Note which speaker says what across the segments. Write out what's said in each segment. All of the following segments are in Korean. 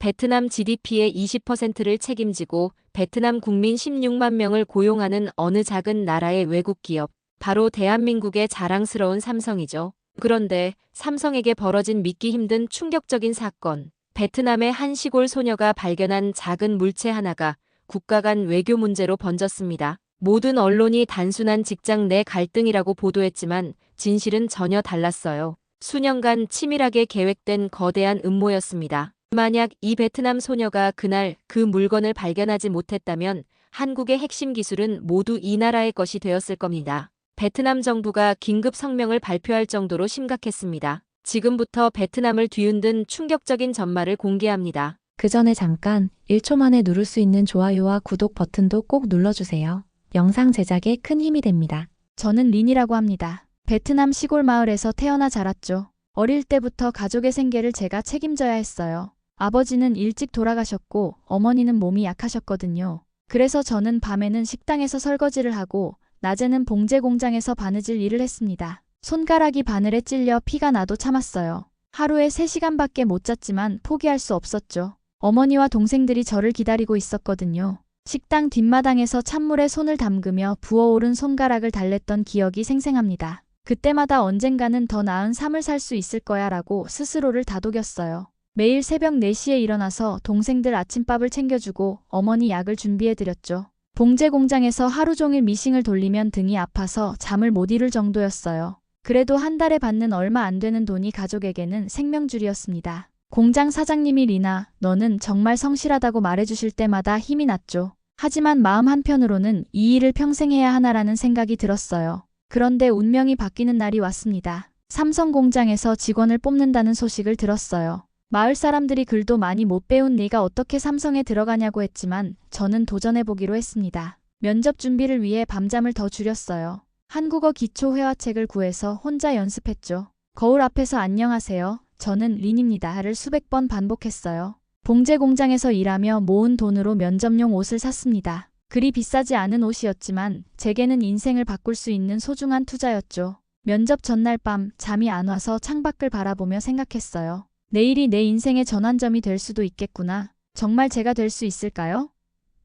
Speaker 1: 베트남 GDP의 20%를 책임지고 베트남 국민 16만 명을 고용하는 어느 작은 나라의 외국 기업, 바로 대한민국의 자랑스러운 삼성이죠. 그런데 삼성에게 벌어진 믿기 힘든 충격적인 사건. 베트남의 한 시골 소녀가 발견한 작은 물체 하나가 국가 간 외교 문제로 번졌습니다. 모든 언론이 단순한 직장 내 갈등이라고 보도했지만 진실은 전혀 달랐어요. 수년간 치밀하게 계획된 거대한 음모였습니다. 만약 이 베트남 소녀가 그날 그 물건을 발견하지 못했다면 한국의 핵심 기술은 모두 이 나라의 것이 되었을 겁니다. 베트남 정부가 긴급 성명을 발표할 정도로 심각했습니다. 지금부터 베트남을 뒤흔든 충격적인 전말을 공개합니다.
Speaker 2: 그 전에 잠깐 1초 만에 누를 수 있는 좋아요와 구독 버튼도 꼭 눌러주세요. 영상 제작에 큰 힘이 됩니다.
Speaker 3: 저는 린이라고 합니다. 베트남 시골 마을에서 태어나 자랐죠. 어릴 때부터 가족의 생계를 제가 책임져야 했어요. 아버지는 일찍 돌아가셨고 어머니는 몸이 약하셨거든요. 그래서 저는 밤에는 식당에서 설거지를 하고 낮에는 봉제 공장에서 바느질 일을 했습니다. 손가락이 바늘에 찔려 피가 나도 참았어요. 하루에 3시간밖에 못 잤지만 포기할 수 없었죠. 어머니와 동생들이 저를 기다리고 있었거든요. 식당 뒷마당에서 찬물에 손을 담그며 부어오른 손가락을 달랬던 기억이 생생합니다. 그때마다 언젠가는 더 나은 삶을 살 수 있을 거야 라고 스스로를 다독였어요. 매일 새벽 4시에 일어나서 동생들 아침밥을 챙겨주고 어머니 약을 준비해드렸죠. 봉제 공장에서 하루 종일 미싱을 돌리면 등이 아파서 잠을 못 이룰 정도였어요. 그래도 한 달에 받는 얼마 안 되는 돈이 가족에게는 생명줄이었습니다. 공장 사장님이 리나, 너는 정말 성실하다고 말해주실 때마다 힘이 났죠. 하지만 마음 한편으로는 이 일을 평생 해야 하나라는 생각이 들었어요. 그런데 운명이 바뀌는 날이 왔습니다. 삼성 공장에서 직원을 뽑는다는 소식을 들었어요. 마을 사람들이 글도 많이 못 배운 네가 어떻게 삼성에 들어가냐고 했지만 저는 도전해보기로 했습니다. 면접 준비를 위해 밤잠을 더 줄였어요. 한국어 기초 회화책을 구해서 혼자 연습했죠. 거울 앞에서 안녕하세요. 저는 린입니다를 수백 번 반복했어요. 봉제 공장에서 일하며 모은 돈으로 면접용 옷을 샀습니다. 그리 비싸지 않은 옷이었지만 제게는 인생을 바꿀 수 있는 소중한 투자였죠. 면접 전날 밤 잠이 안 와서 창밖을 바라보며 생각했어요. 내일이 내 인생의 전환점이 될 수도 있겠구나. 정말 제가 될 수 있을까요?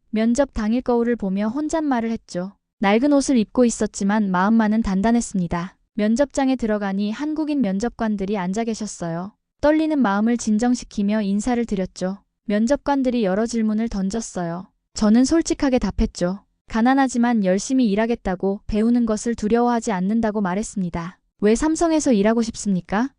Speaker 3: 면접 당일 거울을 보며 혼잣말을 했죠. 낡은 옷을 입고 있었지만 마음만은 단단했습니다. 면접장에 들어가니 한국인 면접관들이 앉아 계셨어요. 떨리는 마음을 진정시키며 인사를 드렸죠. 면접관들이 여러 질문을 던졌어요. 저는 솔직하게 답했죠. 가난하지만 열심히 일하겠다고 배우는 것을 두려워하지 않는다고 말했습니다. 왜 삼성에서 일하고 싶습니까?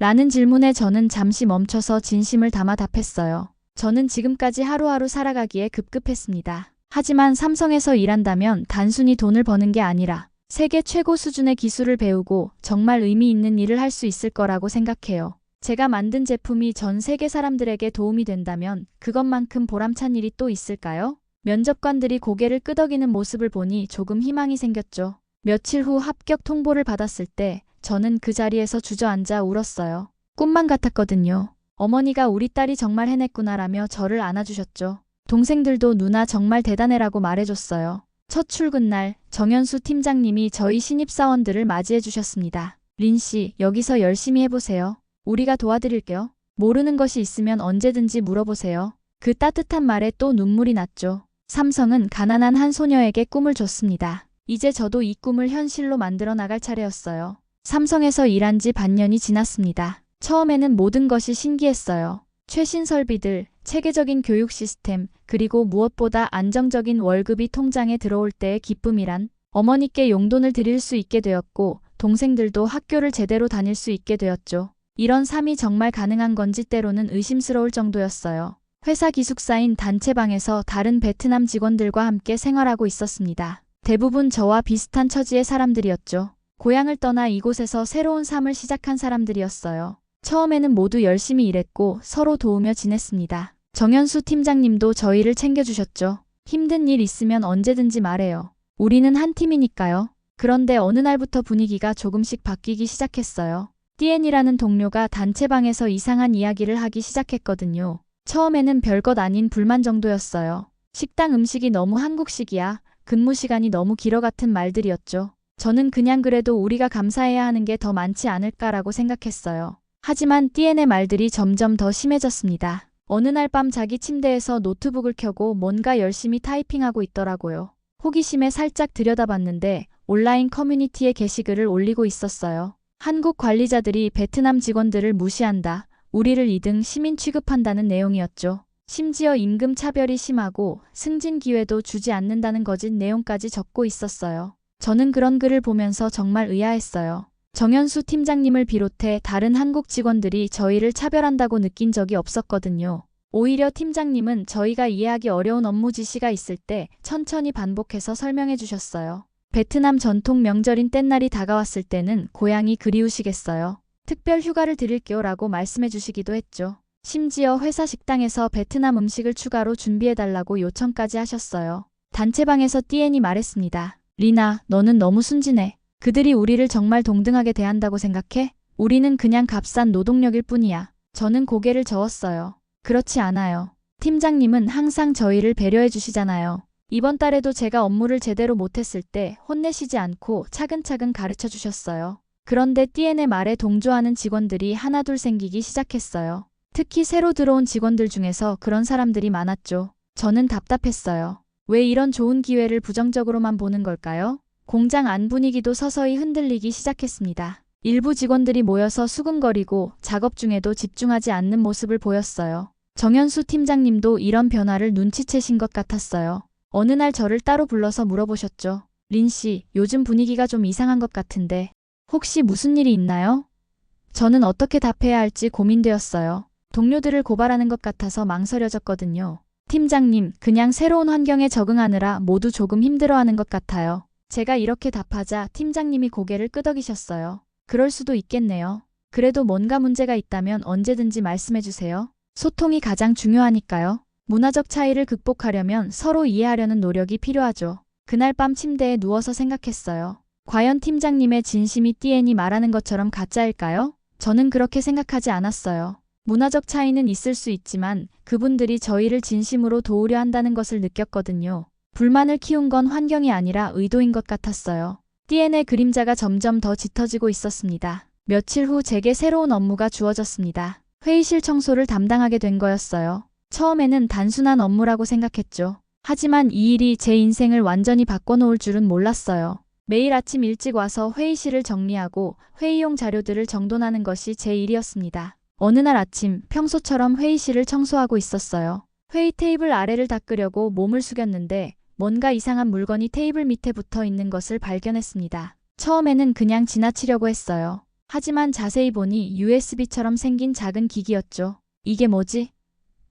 Speaker 3: 라는 질문에 저는 잠시 멈춰서 진심을 담아 답했어요. 저는 지금까지 하루하루 살아가기에 급급했습니다. 하지만 삼성에서 일한다면 단순히 돈을 버는 게 아니라 세계 최고 수준의 기술을 배우고 정말 의미 있는 일을 할 수 있을 거라고 생각해요. 제가 만든 제품이 전 세계 사람들에게 도움이 된다면 그것만큼 보람찬 일이 또 있을까요? 면접관들이 고개를 끄덕이는 모습을 보니 조금 희망이 생겼죠. 며칠 후 합격 통보를 받았을 때 저는 그 자리에서 주저앉아 울었어요. 꿈만 같았거든요. 어머니가 우리 딸이 정말 해냈구나라며 저를 안아주셨죠. 동생들도 누나 정말 대단해라고 말해줬어요. 첫 출근 날 정현수 팀장님이 저희 신입사원들을 맞이해 주셨습니다. 린 씨, 여기서 열심히 해보세요. 우리가 도와드릴게요. 모르는 것이 있으면 언제든지 물어보세요. 그 따뜻한 말에 또 눈물이 났죠. 삼성은 가난한 한 소녀에게 꿈을 줬습니다. 이제 저도 이 꿈을 현실로 만들어 나갈 차례였어요. 삼성에서 일한 지 반년이 지났습니다. 처음에는 모든 것이 신기했어요. 최신 설비들, 체계적인 교육 시스템, 그리고 무엇보다 안정적인 월급이 통장에 들어올 때의 기쁨이란 어머니께 용돈을 드릴 수 있게 되었고 동생들도 학교를 제대로 다닐 수 있게 되었죠. 이런 삶이 정말 가능한 건지 때로는 의심스러울 정도였어요. 회사 기숙사인 단체방에서 다른 베트남 직원들과 함께 생활하고 있었습니다. 대부분 저와 비슷한 처지의 사람들이었죠. 고향을 떠나 이곳에서 새로운 삶을 시작한 사람들이었어요. 처음에는 모두 열심히 일했고 서로 도우며 지냈습니다. 정현수 팀장님도 저희를 챙겨주셨죠. 힘든 일 있으면 언제든지 말해요. 우리는 한 팀이니까요. 그런데 어느 날부터 분위기가 조금씩 바뀌기 시작했어요. 띠엔이라는 동료가 단체방에서 이상한 이야기를 하기 시작했거든요. 처음에는 별것 아닌 불만 정도였어요. 식당 음식이 너무 한국식이야. 근무 시간이 너무 길어 같은 말들이었죠. 저는 그냥 그래도 우리가 감사해야 하는 게 더 많지 않을까라고 생각했어요. 하지만 띠엔의 말들이 점점 더 심해졌습니다. 어느 날 밤 자기 침대에서 노트북을 켜고 뭔가 열심히 타이핑하고 있더라고요. 호기심에 살짝 들여다봤는데 온라인 커뮤니티에 게시글을 올리고 있었어요. 한국 관리자들이 베트남 직원들을 무시한다. 우리를 2등 시민 취급한다는 내용이었죠. 심지어 임금 차별이 심하고 승진 기회도 주지 않는다는 거짓 내용까지 적고 있었어요. 저는 그런 글을 보면서 정말 의아했어요. 정현수 팀장님을 비롯해 다른 한국 직원들이 저희를 차별한다고 느낀 적이 없었거든요. 오히려 팀장님은 저희가 이해하기 어려운 업무 지시가 있을 때 천천히 반복해서 설명해 주셨어요. 베트남 전통 명절인 땐날이 다가왔을 때는 고향이 그리우시겠어요. 특별 휴가를 드릴게요 라고 말씀해 주시기도 했죠. 심지어 회사 식당에서 베트남 음식을 추가로 준비해 달라고 요청까지 하셨어요. 단체방에서 띠엔이 말했습니다. 리나, 너는 너무 순진해. 그들이 우리를 정말 동등하게 대한다고 생각해? 우리는 그냥 값싼 노동력일 뿐이야. 저는 고개를 저었어요. 그렇지 않아요. 팀장님은 항상 저희를 배려해 주시잖아요. 이번 달에도 제가 업무를 제대로 못했을 때 혼내시지 않고 차근차근 가르쳐 주셨어요. 그런데 띠엔의 말에 동조하는 직원들이 하나둘 생기기 시작했어요. 특히 새로 들어온 직원들 중에서 그런 사람들이 많았죠. 저는 답답했어요. 왜 이런 좋은 기회를 부정적으로만 보는 걸까요? 공장 안 분위기도 서서히 흔들리기 시작했습니다. 일부 직원들이 모여서 수근거리고 작업 중에도 집중하지 않는 모습을 보였어요. 정현수 팀장님도 이런 변화를 눈치채신 것 같았어요. 어느 날 저를 따로 불러서 물어보셨죠. 린 씨, 요즘 분위기가 좀 이상한 것 같은데 혹시 무슨 일이 있나요? 저는 어떻게 답해야 할지 고민되었어요. 동료들을 고발하는 것 같아서 망설여졌거든요. 팀장님, 그냥 새로운 환경에 적응하느라 모두 조금 힘들어하는 것 같아요. 제가 이렇게 답하자 팀장님이 고개를 끄덕이셨어요. 그럴 수도 있겠네요. 그래도 뭔가 문제가 있다면 언제든지 말씀해 주세요. 소통이 가장 중요하니까요. 문화적 차이를 극복하려면 서로 이해하려는 노력이 필요하죠. 그날 밤 침대에 누워서 생각했어요. 과연 팀장님의 진심이 띠엔이 말하는 것처럼 가짜일까요? 저는 그렇게 생각하지 않았어요. 문화적 차이는 있을 수 있지만 그분들이 저희를 진심으로 도우려 한다는 것을 느꼈거든요. 불만을 키운 건 환경이 아니라 의도인 것 같았어요. 띠엔의 그림자가 점점 더 짙어지고 있었습니다. 며칠 후 제게 새로운 업무가 주어졌습니다. 회의실 청소를 담당하게 된 거였어요. 처음에는 단순한 업무라고 생각했죠. 하지만 이 일이 제 인생을 완전히 바꿔놓을 줄은 몰랐어요. 매일 아침 일찍 와서 회의실을 정리하고 회의용 자료들을 정돈하는 것이 제 일이었습니다. 어느 날 아침 평소처럼 회의실을 청소하고 있었어요. 회의 테이블 아래를 닦으려고 몸을 숙였는데 뭔가 이상한 물건이 테이블 밑에 붙어 있는 것을 발견했습니다. 처음에는 그냥 지나치려고 했어요. 하지만 자세히 보니 USB처럼 생긴 작은 기기였죠. 이게 뭐지?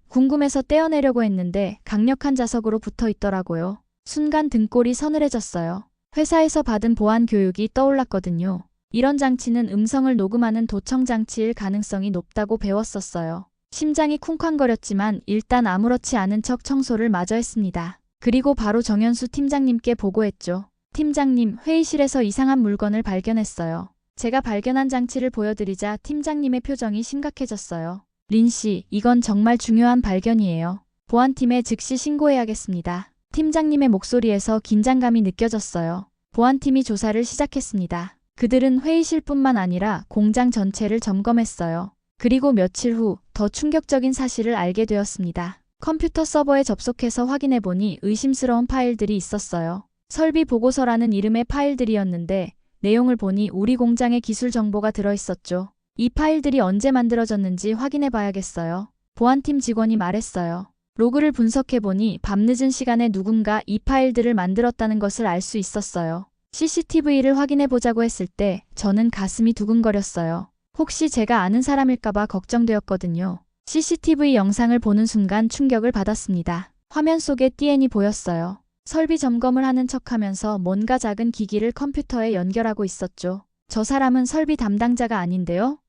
Speaker 3: 궁금해서 떼어내려고 했는데 강력한 자석으로 붙어 있더라고요. 순간 등골이 서늘해졌어요. 회사에서 받은 보안 교육이 떠올랐거든요. 이런 장치는 음성을 녹음하는 도청 장치일 가능성이 높다고 배웠었어요. 심장이 쿵쾅거렸지만 일단 아무렇지 않은 척 청소를 마저 했습니다. 그리고 바로 정현수 팀장님께 보고했죠. 팀장님, 회의실에서 이상한 물건을 발견했어요. 제가 발견한 장치를 보여드리자 팀장님의 표정이 심각해졌어요. 린 씨, 이건 정말 중요한 발견이에요. 보안팀에 즉시 신고해야겠습니다. 팀장님의 목소리에서 긴장감이 느껴졌어요. 보안팀이 조사를 시작했습니다. 그들은 회의실뿐만 아니라 공장 전체를 점검했어요. 그리고 며칠 후 더 충격적인 사실을 알게 되었습니다. 컴퓨터 서버에 접속해서 확인해보니 의심스러운 파일들이 있었어요. 설비 보고서라는 이름의 파일들이었는데 내용을 보니 우리 공장의 기술 정보가 들어있었죠. 이 파일들이 언제 만들어졌는지 확인해 봐야겠어요. 보안팀 직원이 말했어요. 로그를 분석해보니 밤늦은 시간에 누군가 이 파일들을 만들었다는 것을 알 수 있었어요. CCTV를 확인해 보자고 했을 때 저는 가슴이 두근거렸어요. 혹시 제가 아는 사람일까봐 걱정되었거든요. CCTV 영상을 보는 순간 충격을 받았습니다. 화면 속에 띠엔이 보였어요. 설비 점검을 하는 척 하면서 뭔가 작은 기기를 컴퓨터에 연결하고 있었죠. 저 사람은 설비 담당자가 아닌데요?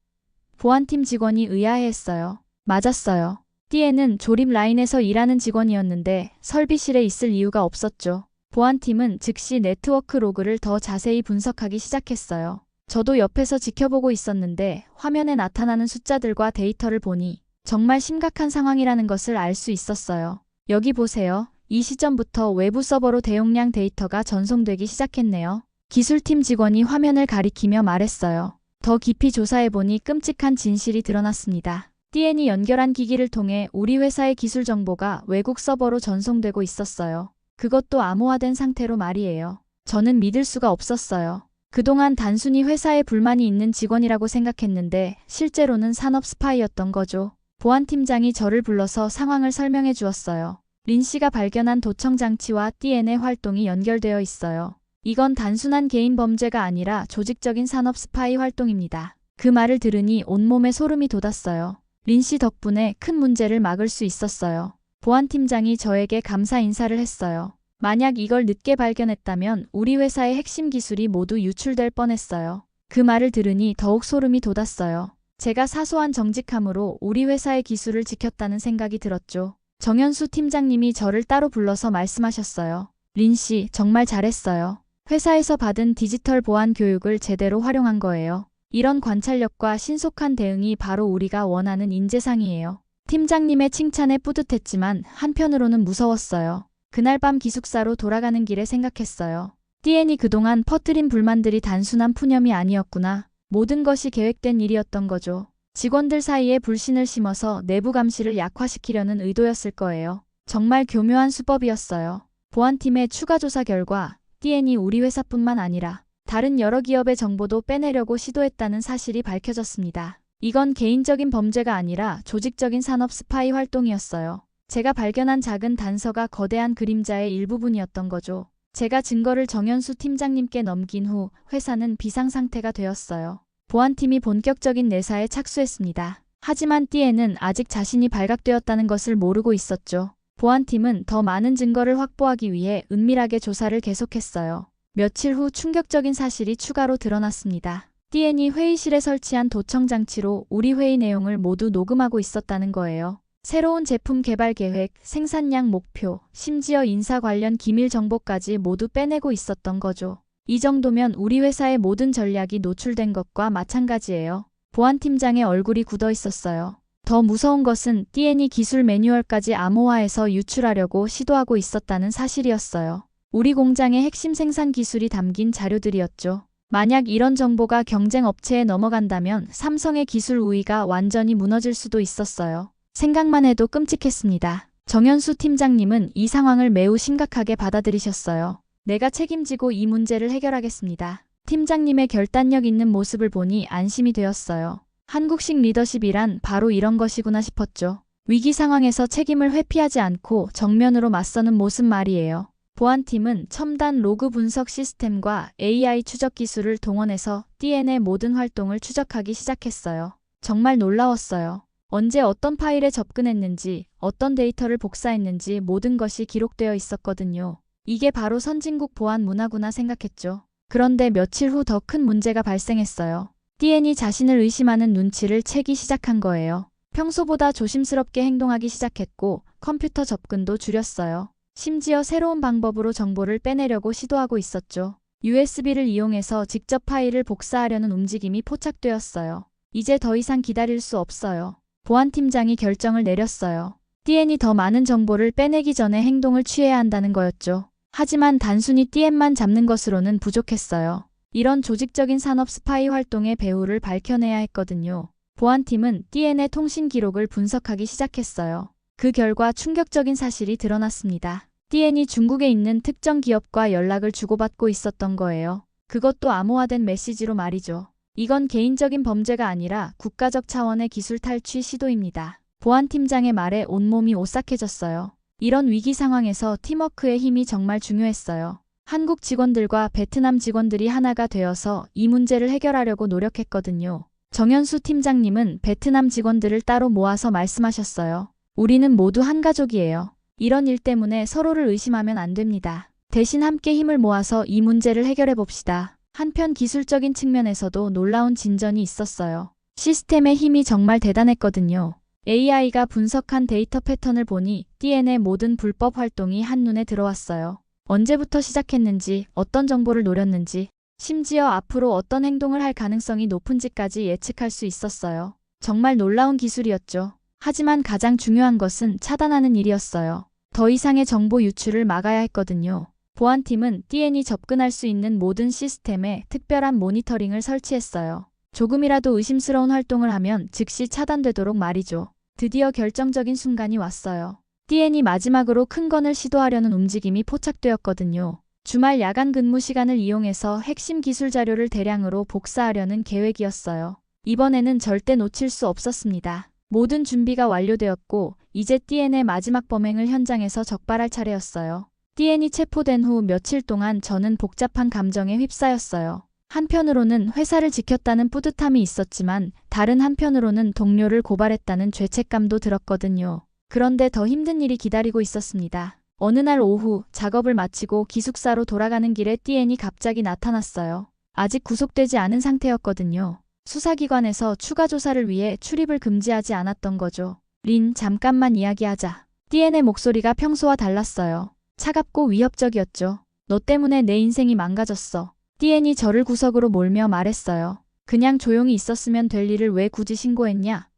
Speaker 3: 보안팀 직원이 의아해했어요. 맞았어요. 띠에는 조립 라인에서 일하는 직원이었는데 설비실에 있을 이유가 없었죠. 보안팀은 즉시 네트워크 로그를 더 자세히 분석하기 시작했어요. 저도 옆에서 지켜보고 있었는데 화면에 나타나는 숫자들과 데이터를 보니 정말 심각한 상황이라는 것을 알 수 있었어요. 여기 보세요. 이 시점부터 외부 서버로 대용량 데이터가 전송되기 시작했네요. 기술팀 직원이 화면을 가리키며 말했어요. 더 깊이 조사해보니 끔찍한 진실이 드러났습니다. DN이 연결한 기기를 통해 우리 회사의 기술 정보가 외국 서버로 전송되고 있었어요. 그것도 암호화된 상태로 말이에요. 저는 믿을 수가 없었어요. 그동안 단순히 회사에 불만이 있는 직원이라고 생각했는데 실제로는 산업 스파이였던 거죠. 보안팀장이 저를 불러서 상황을 설명해 주었어요. 린 씨가 발견한 도청 장치와 DNA 활동이 연결되어 있어요. 이건 단순한 개인 범죄가 아니라 조직적인 산업 스파이 활동입니다. 그 말을 들으니 온몸에 소름이 돋았어요. 린 씨 덕분에 큰 문제를 막을 수 있었어요. 보안팀장이 저에게 감사 인사를 했어요. 만약 이걸 늦게 발견했다면 우리 회사의 핵심 기술이 모두 유출될 뻔했어요. 그 말을 들으니 더욱 소름이 돋았어요. 제가 사소한 정직함으로 우리 회사의 기술을 지켰다는 생각이 들었죠. 정현수 팀장님이 저를 따로 불러서 말씀하셨어요. 린 씨, 정말 잘했어요. 회사에서 받은 디지털 보안 교육을 제대로 활용한 거예요. 이런 관찰력과 신속한 대응이 바로 우리가 원하는 인재상이에요. 팀장님의 칭찬에 뿌듯했지만 한편으로는 무서웠어요. 그날 밤 기숙사로 돌아가는 길에 생각했어요. DN이 그동안 퍼뜨린 불만들이 단순한 푸념이 아니었구나. 모든 것이 계획된 일이었던 거죠. 직원들 사이에 불신을 심어서 내부 감시를 약화시키려는 의도였을 거예요. 정말 교묘한 수법이었어요. 보안팀의 추가 조사 결과 DN이 우리 회사뿐만 아니라 다른 여러 기업의 정보도 빼내려고 시도했다는 사실이 밝혀졌습니다. 이건 개인적인 범죄가 아니라 조직적인 산업 스파이 활동이었어요. 제가 발견한 작은 단서가 거대한 그림자의 일부분이었던 거죠. 제가 증거를 정현수 팀장님께 넘긴 후 회사는 비상 상태가 되었어요. 보안팀이 본격적인 내사에 착수했습니다. 하지만 띠에는 아직 자신이 발각되었다는 것을 모르고 있었죠. 보안팀은 더 많은 증거를 확보하기 위해 은밀하게 조사를 계속했어요. 며칠 후 충격적인 사실이 추가로 드러났습니다. 띠엔이 회의실에 설치한 도청 장치로 우리 회의 내용을 모두 녹음하고 있었다는 거예요. 새로운 제품 개발 계획, 생산량 목표, 심지어 인사 관련 기밀 정보까지 모두 빼내고 있었던 거죠. 이 정도면 우리 회사의 모든 전략이 노출된 것과 마찬가지예요. 보안팀장의 얼굴이 굳어 있었어요. 더 무서운 것은 DN이 기술 매뉴얼까지 암호화해서 유출하려고 시도하고 있었다는 사실이었어요. 우리 공장의 핵심 생산 기술이 담긴 자료들이었죠. 만약 이런 정보가 경쟁 업체에 넘어간다면 삼성의 기술 우위가 완전히 무너질 수도 있었어요. 생각만 해도 끔찍했습니다. 정현수 팀장님은 이 상황을 매우 심각하게 받아들이셨어요. 내가 책임지고 이 문제를 해결하겠습니다. 팀장님의 결단력 있는 모습을 보니 안심이 되었어요. 한국식 리더십이란 바로 이런 것이구나 싶었죠. 위기 상황에서 책임을 회피하지 않고 정면으로 맞서는 모습 말이에요. 보안팀은 첨단 로그 분석 시스템과 AI 추적 기술을 동원해서 DNA 모든 활동을 추적하기 시작했어요. 정말 놀라웠어요. 언제 어떤 파일에 접근했는지, 어떤 데이터를 복사했는지 모든 것이 기록되어 있었거든요. 이게 바로 선진국 보안 문화구나 생각했죠. 그런데 며칠 후 더 큰 문제가 발생했어요. DN이 자신을 의심하는 눈치를 채기 시작한 거예요. 평소보다 조심스럽게 행동하기 시작했고 컴퓨터 접근도 줄였어요. 심지어 새로운 방법으로 정보를 빼내려고 시도하고 있었죠. USB를 이용해서 직접 파일을 복사하려는 움직임이 포착되었어요. 이제 더 이상 기다릴 수 없어요. 보안팀장이 결정을 내렸어요. DN이 더 많은 정보를 빼내기 전에 행동을 취해야 한다는 거였죠. 하지만 단순히 DN만 잡는 것으로는 부족했어요. 이런 조직적인 산업 스파이 활동의 배후를 밝혀내야 했거든요. 보안팀은 DN의 통신 기록을 분석하기 시작했어요. 그 결과 충격적인 사실이 드러났습니다. DN이 중국에 있는 특정 기업과 연락을 주고받고 있었던 거예요. 그것도 암호화된 메시지로 말이죠. 이건 개인적인 범죄가 아니라 국가적 차원의 기술 탈취 시도입니다. 보안팀장의 말에 온몸이 오싹해졌어요. 이런 위기 상황에서 팀워크의 힘이 정말 중요했어요. 한국 직원들과 베트남 직원들이 하나가 되어서 이 문제를 해결하려고 노력했거든요. 정현수 팀장님은 베트남 직원들을 따로 모아서 말씀하셨어요. 우리는 모두 한 가족이에요. 이런 일 때문에 서로를 의심하면 안 됩니다. 대신 함께 힘을 모아서 이 문제를 해결해 봅시다. 한편 기술적인 측면에서도 놀라운 진전이 있었어요. 시스템의 힘이 정말 대단했거든요. AI가 분석한 데이터 패턴을 보니 DNA 모든 불법 활동이 한눈에 들어왔어요. 언제부터 시작했는지, 어떤 정보를 노렸는지, 심지어 앞으로 어떤 행동을 할 가능성이 높은지까지 예측할 수 있었어요. 정말 놀라운 기술이었죠. 하지만 가장 중요한 것은 차단하는 일이었어요. 더 이상의 정보 유출을 막아야 했거든요. 보안팀은 DN이 접근할 수 있는 모든 시스템에 특별한 모니터링을 설치했어요. 조금이라도 의심스러운 활동을 하면 즉시 차단되도록 말이죠. 드디어 결정적인 순간이 왔어요. 띠엔이 마지막으로 큰 건을 시도하려는 움직임이 포착되었거든요. 주말 야간 근무 시간을 이용해서 핵심 기술 자료를 대량으로 복사하려는 계획이었어요. 이번에는 절대 놓칠 수 없었습니다. 모든 준비가 완료되었고 이제 띠엔의 마지막 범행을 현장에서 적발할 차례였어요. 띠엔이 체포된 후 며칠 동안 저는 복잡한 감정에 휩싸였어요. 한편으로는 회사를 지켰다는 뿌듯함이 있었지만 다른 한편으로는 동료를 고발했다는 죄책감도 들었거든요. 그런데 더 힘든 일이 기다리고 있었습니다. 어느 날 오후 작업을 마치고 기숙사로 돌아가는 길에 띠엔이 갑자기 나타났어요. 아직 구속되지 않은 상태였거든요. 수사기관에서 추가 조사를 위해 출입을 금지하지 않았던 거죠. 린, 잠깐만 이야기하자. 띠엔의 목소리가 평소와 달랐어요. 차갑고 위협적이었죠. 너 때문에 내 인생이 망가졌어. 띠엔이 저를 구석으로 몰며 말했어요. 그냥 조용히 있었으면 될 일을 왜 굳이 신고했냐?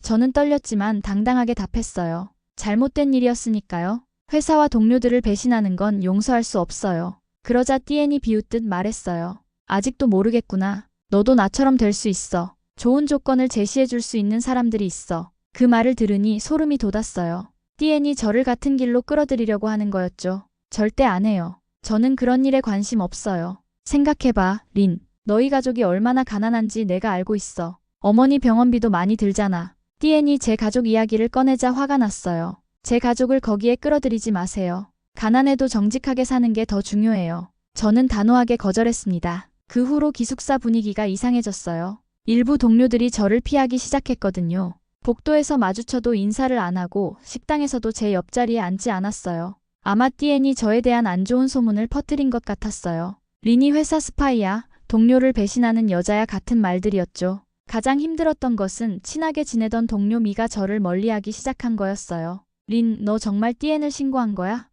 Speaker 3: 저는 떨렸지만 당당하게 답했어요. 잘못된 일이었으니까요. 회사와 동료들을 배신하는 건 용서할 수 없어요. 그러자 띠엔이 비웃듯 말했어요. 아직도 모르겠구나. 너도 나처럼 될 수 있어. 좋은 조건을 제시해 줄 수 있는 사람들이 있어. 그 말을 들으니 소름이 돋았어요. 띠엔이 저를 같은 길로 끌어들이려고 하는 거였죠. 절대 안 해요. 저는 그런 일에 관심 없어요. 생각해봐, 린. 너희 가족이 얼마나 가난한지 내가 알고 있어. 어머니 병원비도 많이 들잖아. 띠엔이 제 가족 이야기를 꺼내자 화가 났어요. 제 가족을 거기에 끌어들이지 마세요. 가난해도 정직하게 사는 게 더 중요해요. 저는 단호하게 거절했습니다. 그 후로 기숙사 분위기가 이상해졌어요. 일부 동료들이 저를 피하기 시작했거든요. 복도에서 마주쳐도 인사를 안 하고 식당에서도 제 옆자리에 앉지 않았어요. 아마 띠엔이 저에 대한 안 좋은 소문을 퍼뜨린 것 같았어요. 린이 회사 스파이야, 동료를 배신하는 여자야 같은 말들이었죠. 가장 힘들었던 것은 친하게 지내던 동료 미가 저를 멀리하기 시작한 거였어요. 린, 너 정말 띠엔을 신고한 거야?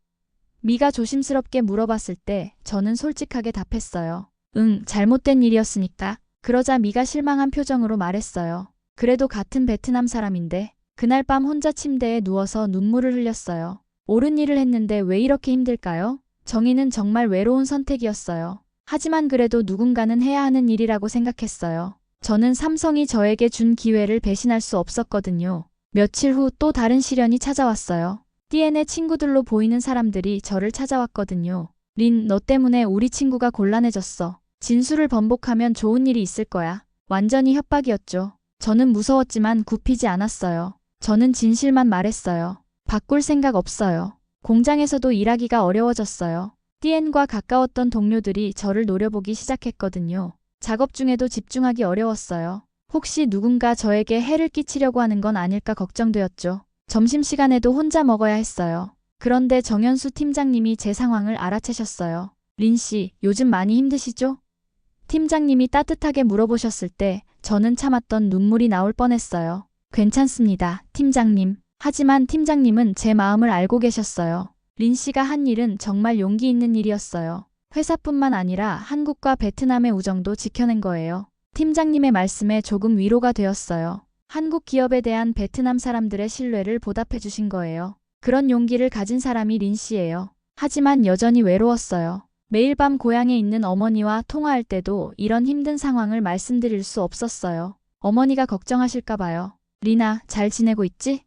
Speaker 3: 미가 조심스럽게 물어봤을 때 저는 솔직하게 답했어요. 응, 잘못된 일이었으니까. 그러자 미가 실망한 표정으로 말했어요. 그래도 같은 베트남 사람인데 그날 밤 혼자 침대에 누워서 눈물을 흘렸어요. 옳은 일을 했는데 왜 이렇게 힘들까요? 정의는 정말 외로운 선택이었어요. 하지만 그래도 누군가는 해야 하는 일이라고 생각했어요. 저는 삼성이 저에게 준 기회를 배신할 수 없었거든요. 며칠 후 또 다른 시련이 찾아왔어요. 띠엔의 친구들로 보이는 사람들이 저를 찾아왔거든요. 린, 너 때문에 우리 친구가 곤란해졌어. 진술을 번복하면 좋은 일이 있을 거야. 완전히 협박이었죠. 저는 무서웠지만 굽히지 않았어요. 저는 진실만 말했어요. 바꿀 생각 없어요. 공장에서도 일하기가 어려워졌어요. 띠엔과 가까웠던 동료들이 저를 노려보기 시작했거든요. 작업 중에도 집중하기 어려웠어요. 혹시 누군가 저에게 해를 끼치려고 하는 건 아닐까 걱정되었죠. 점심시간에도 혼자 먹어야 했어요. 그런데 정현수 팀장님이 제 상황을 알아채셨어요. 린 씨, 요즘 많이 힘드시죠? 팀장님이 따뜻하게 물어보셨을 때 저는 참았던 눈물이 나올 뻔했어요. 괜찮습니다, 팀장님. 하지만 팀장님은 제 마음을 알고 계셨어요. 린 씨가 한 일은 정말 용기 있는 일이었어요. 회사뿐만 아니라 한국과 베트남의 우정도 지켜낸 거예요. 팀장님의 말씀에 조금 위로가 되었어요. 한국 기업에 대한 베트남 사람들의 신뢰를 보답해 주신 거예요. 그런 용기를 가진 사람이 린 씨예요. 하지만 여전히 외로웠어요. 매일 밤 고향에 있는 어머니와 통화할 때도 이런 힘든 상황을 말씀드릴 수 없었어요. 어머니가 걱정하실까 봐요. 리나, 잘 지내고 있지?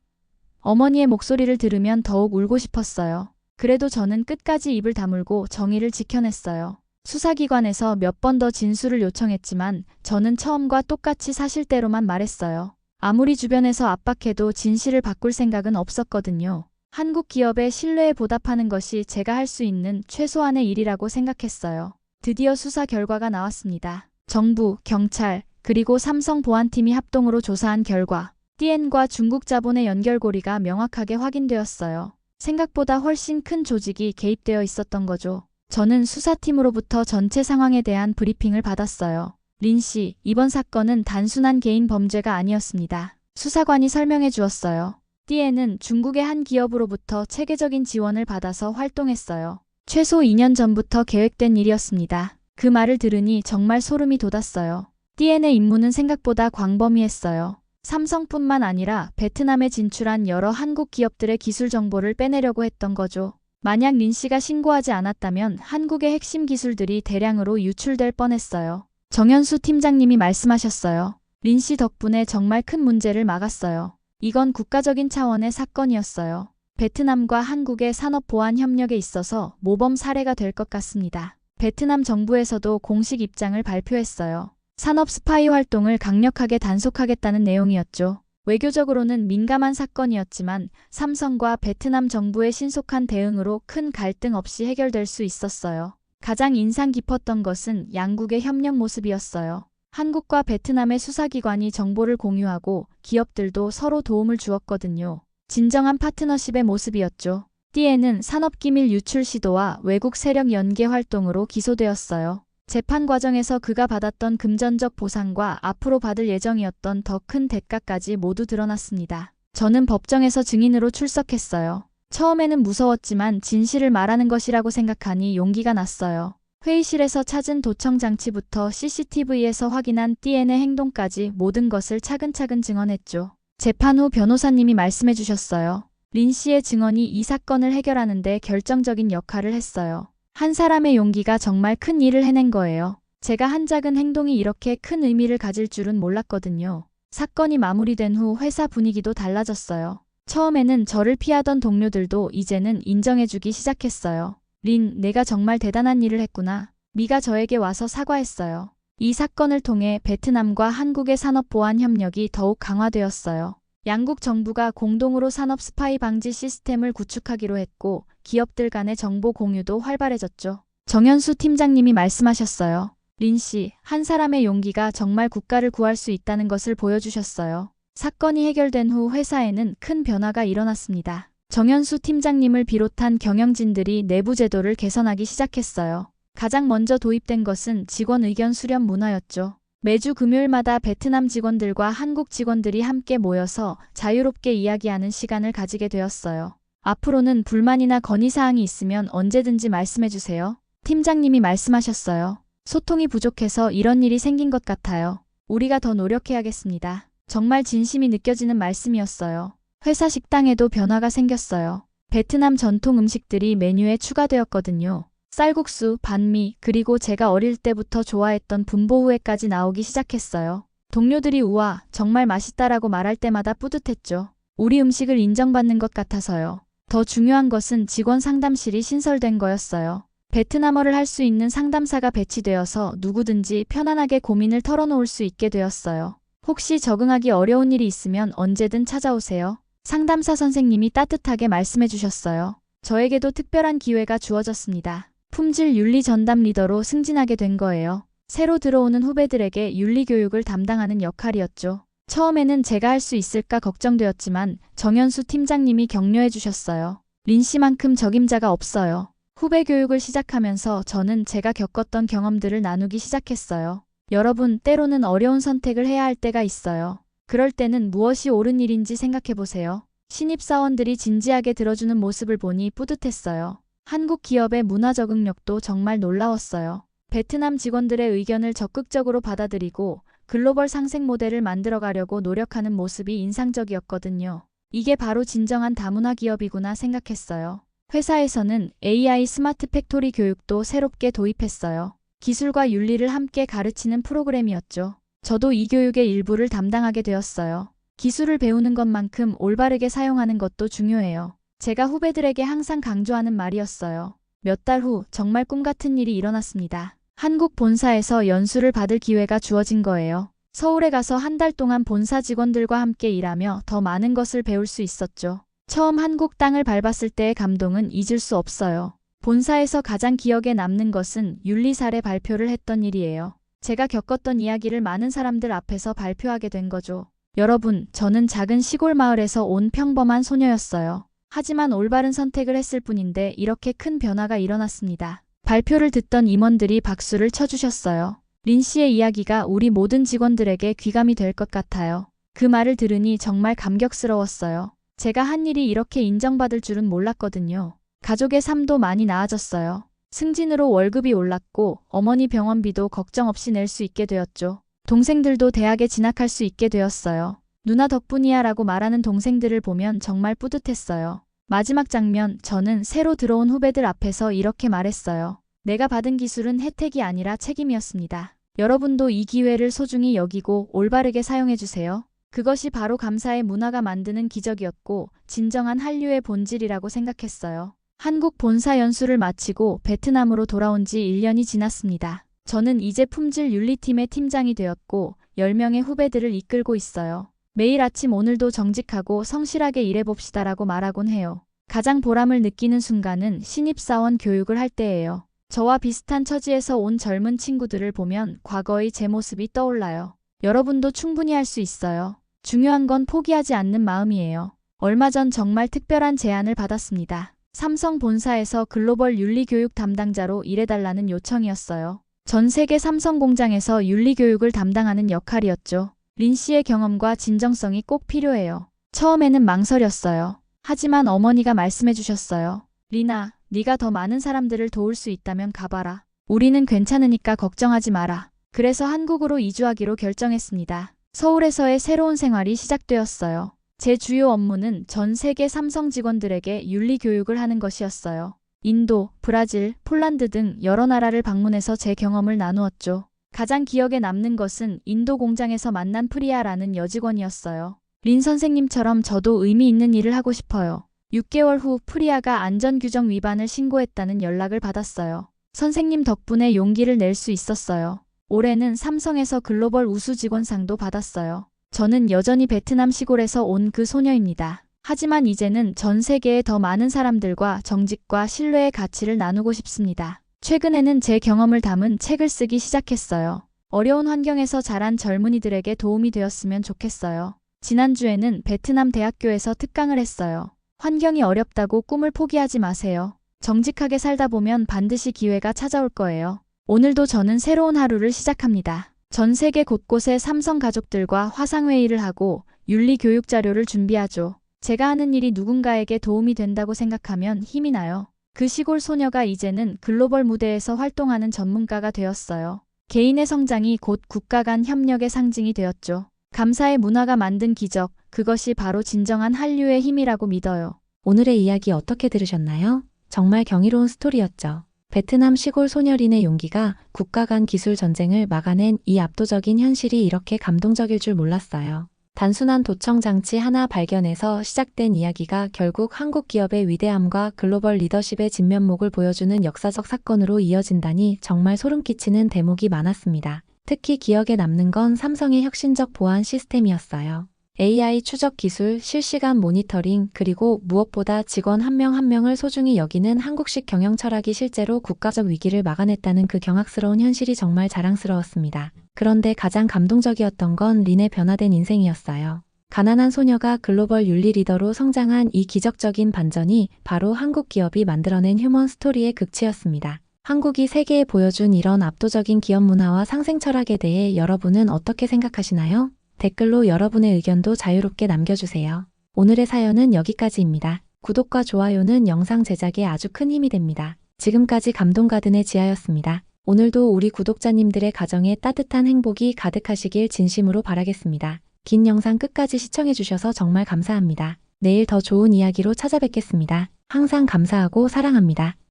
Speaker 3: 어머니의 목소리를 들으면 더욱 울고 싶었어요. 그래도 저는 끝까지 입을 다물고 정의를 지켜냈어요. 수사기관에서 몇 번 더 진술을 요청했지만 저는 처음과 똑같이 사실대로만 말했어요. 아무리 주변에서 압박해도 진실을 바꿀 생각은 없었거든요. 한국 기업의 신뢰에 보답하는 것이 제가 할 수 있는 최소한의 일이라고 생각했어요. 드디어 수사 결과가 나왔습니다. 정부, 경찰, 그리고 삼성 보안팀이 합동으로 조사한 결과 띠엔과 중국 자본의 연결고리가 명확하게 확인되었어요. 생각보다 훨씬 큰 조직이 개입되어 있었던 거죠. 저는 수사팀으로부터 전체 상황에 대한 브리핑을 받았어요. 린 씨, 이번 사건은 단순한 개인 범죄가 아니었습니다. 수사관이 설명해 주었어요. 띠에는 중국의 한 기업으로부터 체계적인 지원을 받아서 활동했어요. 최소 2년 전부터 계획된 일이었습니다. 그 말을 들으니 정말 소름이 돋았어요. 띠엔의 임무는 생각보다 광범위했어요. 삼성뿐만 아니라 베트남에 진출한 여러 한국 기업들의 기술 정보를 빼내려고 했던 거죠. 만약 린 씨가 신고하지 않았다면 한국의 핵심 기술들이 대량으로 유출될 뻔했어요. 정현수 팀장님이 말씀하셨어요. 린 씨 덕분에 정말 큰 문제를 막았어요. 이건 국가적인 차원의 사건이었어요. 베트남과 한국의 산업 보안 협력에 있어서 모범 사례가 될 것 같습니다. 베트남 정부에서도 공식 입장을 발표했어요. 산업 스파이 활동을 강력하게 단속하겠다는 내용이었죠. 외교적으로는 민감한 사건이었지만 삼성과 베트남 정부의 신속한 대응으로 큰 갈등 없이 해결될 수 있었어요. 가장 인상 깊었던 것은 양국의 협력 모습이었어요. 한국과 베트남의 수사기관이 정보를 공유하고 기업들도 서로 도움을 주었거든요. 진정한 파트너십의 모습이었죠. 띠에는 산업기밀 유출 시도와 외국 세력 연계 활동으로 기소되었어요. 재판 과정에서 그가 받았던 금전적 보상과 앞으로 받을 예정이었던 더 큰 대가까지 모두 드러났습니다. 저는 법정에서 증인으로 출석했어요. 처음에는 무서웠지만 진실을 말하는 것이라고 생각하니 용기가 났어요. 회의실에서 찾은 도청 장치부터 CCTV에서 확인한 띠엔의 행동까지 모든 것을 차근차근 증언했죠. 재판 후 변호사님이 말씀해 주셨어요. 린 씨의 증언이 이 사건을 해결하는 데 결정적인 역할을 했어요. 한 사람의 용기가 정말 큰 일을 해낸 거예요. 제가 한 작은 행동이 이렇게 큰 의미를 가질 줄은 몰랐거든요. 사건이 마무리된 후 회사 분위기도 달라졌어요. 처음에는 저를 피하던 동료들도 이제는 인정해주기 시작했어요. 린, 내가 정말 대단한 일을 했구나. 미가 저에게 와서 사과했어요. 이 사건을 통해 베트남과 한국의 산업 보안 협력이 더욱 강화되었어요. 양국 정부가 공동으로 산업 스파이 방지 시스템을 구축하기로 했고 기업들 간의 정보 공유도 활발해졌죠. 정현수 팀장님이 말씀하셨어요. 린 씨, 한 사람의 용기가 정말 국가를 구할 수 있다는 것을 보여주셨어요. 사건이 해결된 후 회사에는 큰 변화가 일어났습니다. 정현수 팀장님을 비롯한 경영진들이 내부 제도를 개선하기 시작했어요. 가장 먼저 도입된 것은 직원 의견 수렴 문화였죠. 매주 금요일마다 베트남 직원들과 한국 직원들이 함께 모여서 자유롭게 이야기하는 시간을 가지게 되었어요. 앞으로는 불만이나 건의사항이 있으면 언제든지 말씀해주세요. 팀장님이 말씀하셨어요. 소통이 부족해서 이런 일이 생긴 것 같아요. 우리가 더 노력해야겠습니다. 정말 진심이 느껴지는 말씀이었어요. 회사 식당에도 변화가 생겼어요. 베트남 전통 음식들이 메뉴에 추가되었거든요. 쌀국수, 반미, 그리고 제가 어릴 때부터 좋아했던 분보후회까지 나오기 시작했어요. 동료들이 우와, 정말 맛있다라고 말할 때마다 뿌듯했죠. 우리 음식을 인정받는 것 같아서요. 더 중요한 것은 직원 상담실이 신설된 거였어요. 베트남어를 할 수 있는 상담사가 배치되어서 누구든지 편안하게 고민을 털어놓을 수 있게 되었어요. 혹시 적응하기 어려운 일이 있으면 언제든 찾아오세요. 상담사 선생님이 따뜻하게 말씀해 주셨어요. 저에게도 특별한 기회가 주어졌습니다. 품질 윤리 전담 리더로 승진하게 된 거예요. 새로 들어오는 후배들에게 윤리 교육을 담당하는 역할이었죠. 처음에는 제가 할 수 있을까 걱정되었지만 정현수 팀장님이 격려해 주셨어요. 린 씨만큼 적임자가 없어요. 후배 교육을 시작하면서 저는 제가 겪었던 경험들을 나누기 시작했어요. 여러분, 때로는 어려운 선택을 해야 할 때가 있어요. 그럴 때는 무엇이 옳은 일인지 생각해 보세요. 신입사원들이 진지하게 들어주는 모습을 보니 뿌듯했어요. 한국 기업의 문화 적응력도 정말 놀라웠어요. 베트남 직원들의 의견을 적극적으로 받아들이고 글로벌 상생 모델을 만들어가려고 노력하는 모습이 인상적이었거든요. 이게 바로 진정한 다문화 기업이구나 생각했어요. 회사에서는 AI 스마트 팩토리 교육도 새롭게 도입했어요. 기술과 윤리를 함께 가르치는 프로그램이었죠. 저도 이 교육의 일부를 담당하게 되었어요. 기술을 배우는 것만큼 올바르게 사용하는 것도 중요해요. 제가 후배들에게 항상 강조하는 말이었어요. 몇 달 후 정말 꿈 같은 일이 일어났습니다. 한국 본사에서 연수를 받을 기회가 주어진 거예요. 서울에 가서 한 달 동안 본사 직원들과 함께 일하며 더 많은 것을 배울 수 있었죠. 처음 한국 땅을 밟았을 때의 감동은 잊을 수 없어요. 본사에서 가장 기억에 남는 것은 윤리사례 발표를 했던 일이에요. 제가 겪었던 이야기를 많은 사람들 앞에서 발표하게 된 거죠. 여러분, 저는 작은 시골 마을에서 온 평범한 소녀였어요. 하지만 올바른 선택을 했을 뿐인데 이렇게 큰 변화가 일어났습니다. 발표를 듣던 임원들이 박수를 쳐주셨어요. 린 씨의 이야기가 우리 모든 직원들에게 귀감이 될 것 같아요. 그 말을 들으니 정말 감격스러웠어요. 제가 한 일이 이렇게 인정받을 줄은 몰랐거든요. 가족의 삶도 많이 나아졌어요. 승진으로 월급이 올랐고 어머니 병원비도 걱정 없이 낼 수 있게 되었죠. 동생들도 대학에 진학할 수 있게 되었어요. 누나 덕분이야 라고 말하는 동생들을 보면 정말 뿌듯했어요. 마지막 장면, 저는 새로 들어온 후배들 앞에서 이렇게 말했어요. 내가 받은 기술은 혜택이 아니라 책임이었습니다. 여러분도 이 기회를 소중히 여기고 올바르게 사용해주세요. 그것이 바로 감사의 문화가 만드는 기적이었고, 진정한 한류의 본질이라고 생각했어요. 한국 본사 연수를 마치고 베트남으로 돌아온 지 1년이 지났습니다. 저는 이제 품질 윤리팀의 팀장이 되었고, 10명의 후배들을 이끌고 있어요. 매일 아침 오늘도 정직하고 성실하게 일해봅시다라고 말하곤 해요. 가장 보람을 느끼는 순간은 신입사원 교육을 할 때예요. 저와 비슷한 처지에서 온 젊은 친구들을 보면 과거의 제 모습이 떠올라요. 여러분도 충분히 할 수 있어요. 중요한 건 포기하지 않는 마음이에요. 얼마 전 정말 특별한 제안을 받았습니다. 삼성 본사에서 글로벌 윤리교육 담당자로 일해달라는 요청이었어요. 전 세계 삼성 공장에서 윤리교육을 담당하는 역할이었죠. 린 씨의 경험과 진정성이 꼭 필요해요. 처음에는 망설였어요. 하지만 어머니가 말씀해 주셨어요. 리나, 네가 더 많은 사람들을 도울 수 있다면 가봐라. 우리는 괜찮으니까 걱정하지 마라. 그래서 한국으로 이주하기로 결정했습니다. 서울에서의 새로운 생활이 시작되었어요. 제 주요 업무는 전 세계 삼성 직원들에게 윤리 교육을 하는 것이었어요. 인도, 브라질, 폴란드 등 여러 나라를 방문해서 제 경험을 나누었죠. 가장 기억에 남는 것은 인도 공장에서 만난 프리아라는 여직원이었어요. 린 선생님처럼 저도 의미 있는 일을 하고 싶어요. 6개월 후 프리아가 안전규정 위반을 신고했다는 연락을 받았어요. 선생님 덕분에 용기를 낼 수 있었어요. 올해는 삼성에서 글로벌 우수 직원상도 받았어요. 저는 여전히 베트남 시골에서 온 그 소녀입니다. 하지만 이제는 전 세계의 더 많은 사람들과 정직과 신뢰의 가치를 나누고 싶습니다. 최근에는 제 경험을 담은 책을 쓰기 시작했어요. 어려운 환경에서 자란 젊은이들에게 도움이 되었으면 좋겠어요. 지난주에는 베트남 대학교에서 특강을 했어요. 환경이 어렵다고 꿈을 포기하지 마세요. 정직하게 살다 보면 반드시 기회가 찾아올 거예요. 오늘도 저는 새로운 하루를 시작합니다. 전 세계 곳곳에 삼성 가족들과 화상회의를 하고 윤리 교육 자료를 준비하죠. 제가 하는 일이 누군가에게 도움이 된다고 생각하면 힘이 나요. 그 시골 소녀가 이제는 글로벌 무대에서 활동하는 전문가가 되었어요. 개인의 성장이 곧 국가 간 협력의 상징이 되었죠. 감사의 문화가 만든 기적, 그것이 바로 진정한 한류의 힘이라고 믿어요.
Speaker 2: 오늘의 이야기 어떻게 들으셨나요? 정말 경이로운 스토리였죠. 베트남 시골 소녀린의 용기가 국가 간 기술 전쟁을 막아낸 이 압도적인 현실이 이렇게 감동적일 줄 몰랐어요. 단순한 도청 장치 하나 발견해서 시작된 이야기가 결국 한국 기업의 위대함과 글로벌 리더십의 진면목을 보여주는 역사적 사건으로 이어진다니 정말 소름 끼치는 대목이 많았습니다. 특히 기억에 남는 건 삼성의 혁신적 보안 시스템이었어요. AI 추적 기술, 실시간 모니터링, 그리고 무엇보다 직원 한 명 한 명을 소중히 여기는 한국식 경영 철학이 실제로 국가적 위기를 막아냈다는 그 경악스러운 현실이 정말 자랑스러웠습니다. 그런데 가장 감동적이었던 건 린의 변화된 인생이었어요. 가난한 소녀가 글로벌 윤리 리더로 성장한 이 기적적인 반전이 바로 한국 기업이 만들어낸 휴먼 스토리의 극치였습니다. 한국이 세계에 보여준 이런 압도적인 기업 문화와 상생 철학에 대해 여러분은 어떻게 생각하시나요? 댓글로 여러분의 의견도 자유롭게 남겨주세요. 오늘의 사연은 여기까지입니다. 구독과 좋아요는 영상 제작에 아주 큰 힘이 됩니다. 지금까지 감동가든의 지아였습니다. 오늘도 우리 구독자님들의 가정에 따뜻한 행복이 가득하시길 진심으로 바라겠습니다. 긴 영상 끝까지 시청해주셔서 정말 감사합니다. 내일 더 좋은 이야기로 찾아뵙겠습니다. 항상 감사하고 사랑합니다.